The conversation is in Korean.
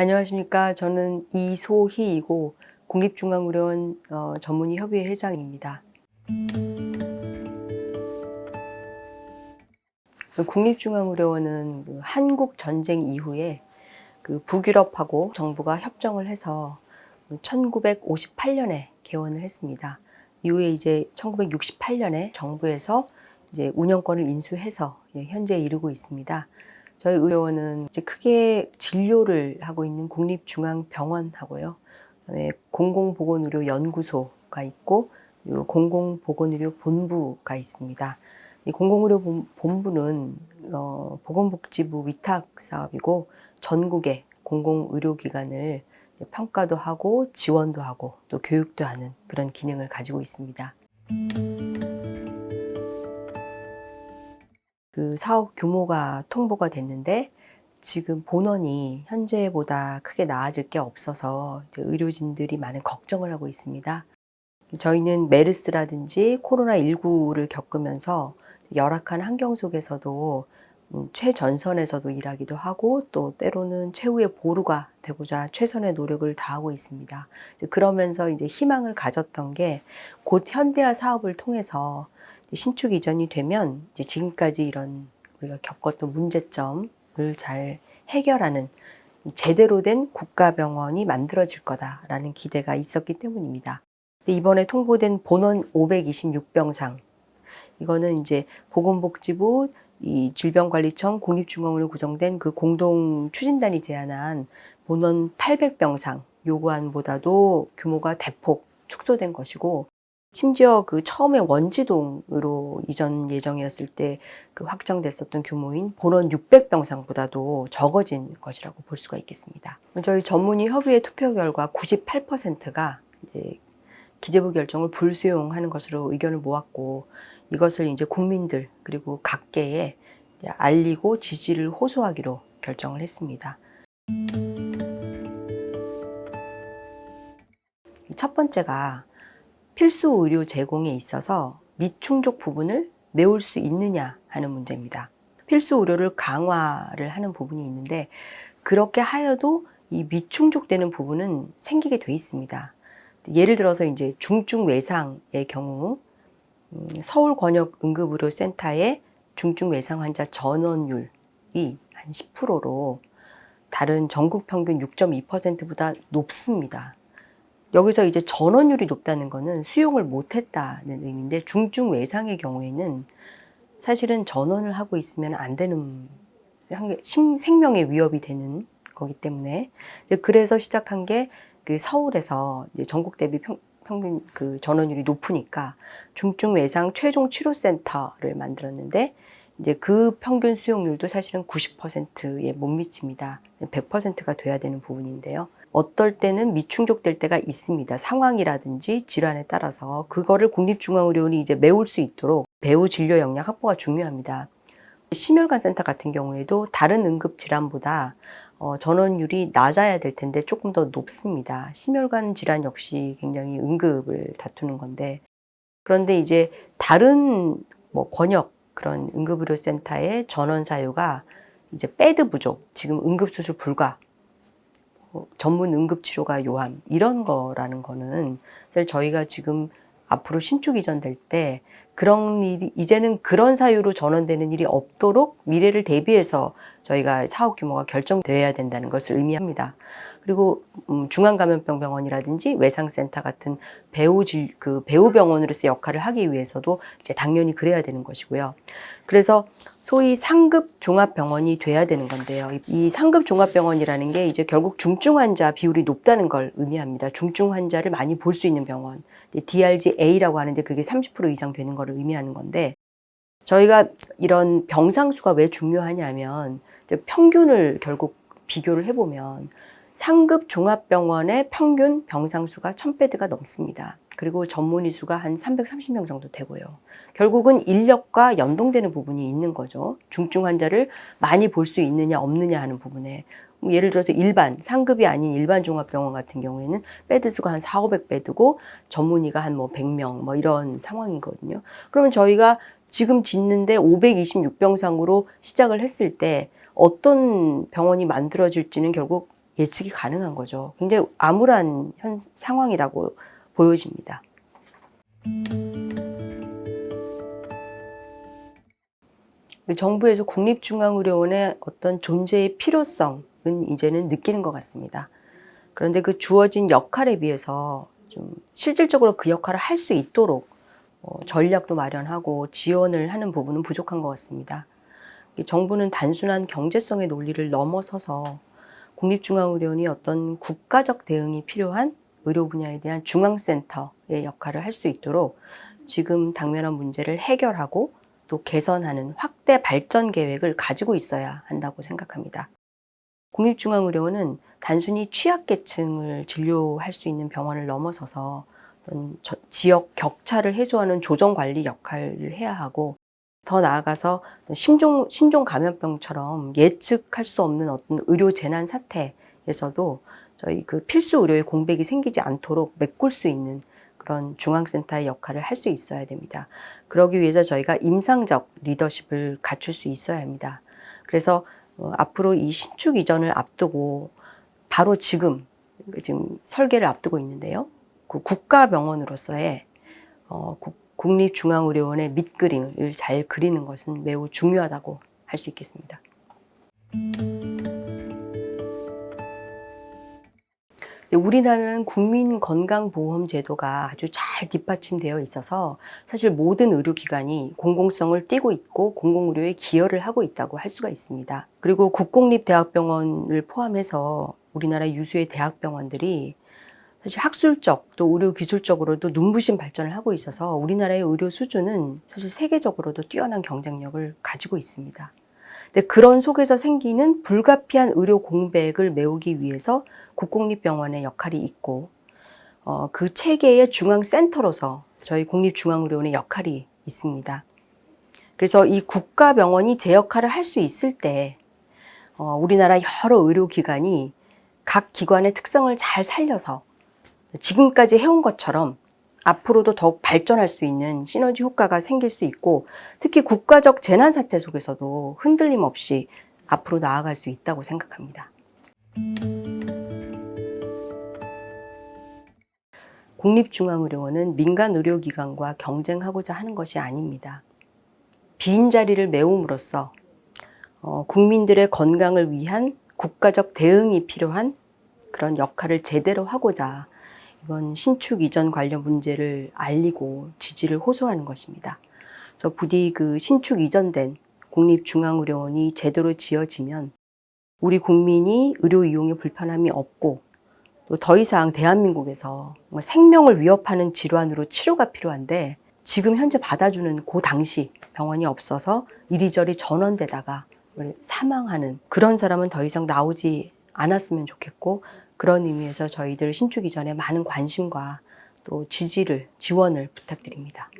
안녕하십니까. 저는 이소희이고 국립중앙의료원 어, 전문의 협의회 회장입니다. 그 국립중앙의료원은 그 한국 전쟁 이후에 그 북유럽하고 정부가 협정을 해서 1958년에 개원을 했습니다. 이후에 이제 1968년에 정부에서 이제 운영권을 인수해서 예, 현재 이르고 있습니다. 저희 의료원은 이제 크게 진료를 하고 있는 국립중앙병원하고요. 그다음에 공공보건의료연구소가 있고 공공보건의료본부가 있습니다. 이 공공의료본부는 어, 보건복지부 위탁 사업이고 전국의 공공의료기관을 평가도 하고 지원도 하고 또 교육도 하는 그런 기능을 가지고 있습니다. 그 사업 규모가 통보가 됐는데 지금 본원이 현재보다 크게 나아질 게 없어서 의료진들이 많은 걱정을 하고 있습니다. 저희는 메르스라든지 코로나19를 겪으면서 열악한 환경 속에서도 음, 최전선에서도 일하기도 하고 또 때로는 최후의 보루가 되고자 최선의 노력을 다하고 있습니다. 그러면서 이제 희망을 가졌던 게 곧 현대화 사업을 통해서 신축 이전이 되면 이제 지금까지 이런 우리가 겪었던 문제점을 잘 해결하는 제대로 된 국가병원이 만들어질 거다라는 기대가 있었기 때문입니다. 이번에 통보된 본원 526병상 이거는 이제 보건복지부 이 질병관리청 국립중앙으로 구성된 그 공동 추진단이 제안한 본원 800병상 요구안보다도 규모가 대폭 축소된 것이고 심지어 그 처음에 원지동으로 이전 예정이었을 때 그 확정됐었던 규모인 본원 600병상보다도 적어진 것이라고 볼 수가 있겠습니다. 저희 전문의 협의회 투표 결과 98%가 이제 기재부 결정을 불수용하는 것으로 의견을 모았고 이것을 이제 국민들 그리고 각계에 알리고 지지를 호소하기로 결정을 했습니다. 첫 번째가 필수 의료 제공에 있어서 미충족 부분을 메울 수 있느냐 하는 문제입니다. 필수 의료를 강화를 하는 부분이 있는데 그렇게 하여도 이 미충족되는 부분은 생기게 돼 있습니다. 예를 들어서 이제 중증 외상의 경우 음, 서울 권역 응급의료 센터의 중증 외상 환자 전원율이 한 10%로 다른 전국 평균 6.2%보다 높습니다. 여기서 이제 전원율이 높다는 거는 수용을 못했다는 의미인데 중증 외상의 경우에는 사실은 전원을 하고 있으면 안 되는 심- 생명의 위협이 되는 거기 때문에 그래서 시작한 게 그 서울에서 전국 대비 평, 평균 그 전원율이 높으니까 중증 외상 최종 치료 센터를 만들었는데 이제 그 평균 수용률도 사실은 90%에 못 미칩니다. 100%가 돼야 되는 부분인데요. 어떨 때는 미충족될 때가 있습니다. 상황이라든지 질환에 따라서 그거를 국립중앙의료원이 이제 메울 수 있도록 배후 진료 역량 확보가 중요합니다. 심혈관 센터 같은 경우에도 다른 응급 질환보다 어, 전원율이 낮아야 될 텐데 조금 더 높습니다. 심혈관 질환 역시 굉장히 응급을 다투는 건데 그런데 이제 다른 뭐 권역 그런 응급의료센터의 전원 사유가 이제 배드 부족, 지금 응급수술 불가, 어, 전문 응급치료가 요함 이런 거라는 거는 사실 저희가 지금 앞으로 신축 이전될 때 그런 일이 이제는 그런 사유로 전원되는 일이 없도록 미래를 대비해서 저희가 사업 규모가 결정되어야 된다는 것을 의미합니다. 그리고 음, 중앙감염병 병원이라든지 외상센터 같은 배우 질, 그 배우 병원으로서 역할을 하기 위해서도 이제 당연히 그래야 되는 것이고요. 그래서 소위 상급 종합병원이 돼야 되는 건데요. 이- 이 상급 종합병원이라는 게 이제 결국 중증 환자 비율이 높다는 걸 의미합니다. 중증 환자를 많이 볼 수 있는 병원. DRG-A라고 하는데 그게 30% 이상 되는 것을 의미하는 건데 저희가 이런 병상수가 왜 중요하냐면 평균을 결국 비교를 해보면 상급 종합병원의 평균 병상 수가 1000베드가 넘습니다. 그리고 전문의 수가 한 330명 정도 되고요. 결국은 인력과 연동되는 부분이 있는 거죠. 중증 환자를 많이 볼 수 있느냐 없느냐 하는 부분에 뭐 예를 들어서 일반 상급이 아닌 일반 종합병원 같은 경우에는 베드 수가 한 4, 500베드고 전문의가 한 뭐 100명 뭐 이런 상황이거든요. 그러면 저희가 지금 짓는데 526병상으로 시작을 했을 때 어떤 병원이 만들어질지는 결국 예측이 가능한 거죠. 굉장히 암울한 현, 상황이라고 보여집니다. 정부에서 국립중앙의료원의 어떤 존재의 필요성은 이제는 느끼는 것 같습니다. 그런데 그 주어진 역할에 비해서 좀 실질적으로 그 역할을 할 수 있도록 어, 전략도 마련하고 지원을 하는 부분은 부족한 것 같습니다. 이 정부는 단순한 경제성의 논리를 넘어서서 국립중앙의료원이 어떤 국가적 대응이 필요한 의료 분야에 대한 중앙센터의 역할을 할 수 있도록 지금 당면한 문제를 해결하고 또 개선하는 확대 발전 계획을 가지고 있어야 한다고 생각합니다. 국립중앙의료원은 단순히 취약계층을 진료할 수 있는 병원을 넘어서서 어떤 저- 지역 격차를 해소하는 조정 관리 역할을 해야 하고 더 나아가서 신종, 신종 감염병처럼 예측할 수 없는 어떤 의료 재난 사태에서도 저희 그 필수 의료의 공백이 생기지 않도록 메꿀 수 있는 그런 중앙센터의 역할을 할 수 있어야 됩니다. 그러기 위해서 저희가 임상적 리더십을 갖출 수 있어야 합니다. 그래서 어, 앞으로 이 신축 이전을 앞두고 바로 지금 그 지금 설계를 앞두고 있는데요. 그 국가병원으로서의 어, 국- 국립중앙의료원의 밑그림을 잘 그리는 것은 매우 중요하다고 할 수 있겠습니다. 근데 우리나라는 국민건강보험제도가 아주 잘 뒷받침되어 있어서 사실 모든 의료기관이 공공성을 띠고 있고 공공의료에 기여를 하고 있다고 할 수가 있습니다. 그리고 국공립대학병원을 포함해서 우리나라 유수의 대학병원들이 사실 학술적 또 의료 기술적으로도 눈부신 발전을 하고 있어서 우리나라의 의료 수준은 사실 세계적으로도 뛰어난 경쟁력을 가지고 있습니다. 근데 그런 속에서 생기는 불가피한 의료 공백을 메우기 위해서 국공립병원의 역할이 있고 어, 그 체계의 중앙 센터로서 저희 국립중앙의료원의 역할이 있습니다. 그래서 이 국가병원이 제 역할을 할 수 있을 때 어, 우리나라 여러 의료기관이 각 기관의 특성을 잘 살려서 지금까지 해온 것처럼 앞으로도 더욱 발전할 수 있는 시너지 효과가 생길 수 있고 특히 국가적 재난 사태 속에서도 흔들림 없이 앞으로 나아갈 수 있다고 생각합니다. 국립중앙의료원은 민간 의료기관과 경쟁하고자 하는 것이 아닙니다. 빈 자리를 메움으로써 어, 국민들의 건강을 위한 국가적 대응이 필요한 그런 역할을 제대로 하고자 이번 신축 이전 관련 문제를 알리고 지지를 호소하는 것입니다. 그래서 부디 그 신축 이전된 국립중앙의료원이 제대로 지어지면 우리 국민이 의료 이용에 불편함이 없고 또 더 이상 대한민국에서 생명을 위협하는 질환으로 치료가 필요한데 지금 현재 받아주는 그 당시 병원이 없어서 이리저리 전원되다가 사망하는 그런 사람은 더 이상 나오지 않았으면 좋겠고 그런 의미에서 저희들 신축 이전에 많은 관심과 또 지지를 지원을 부탁드립니다.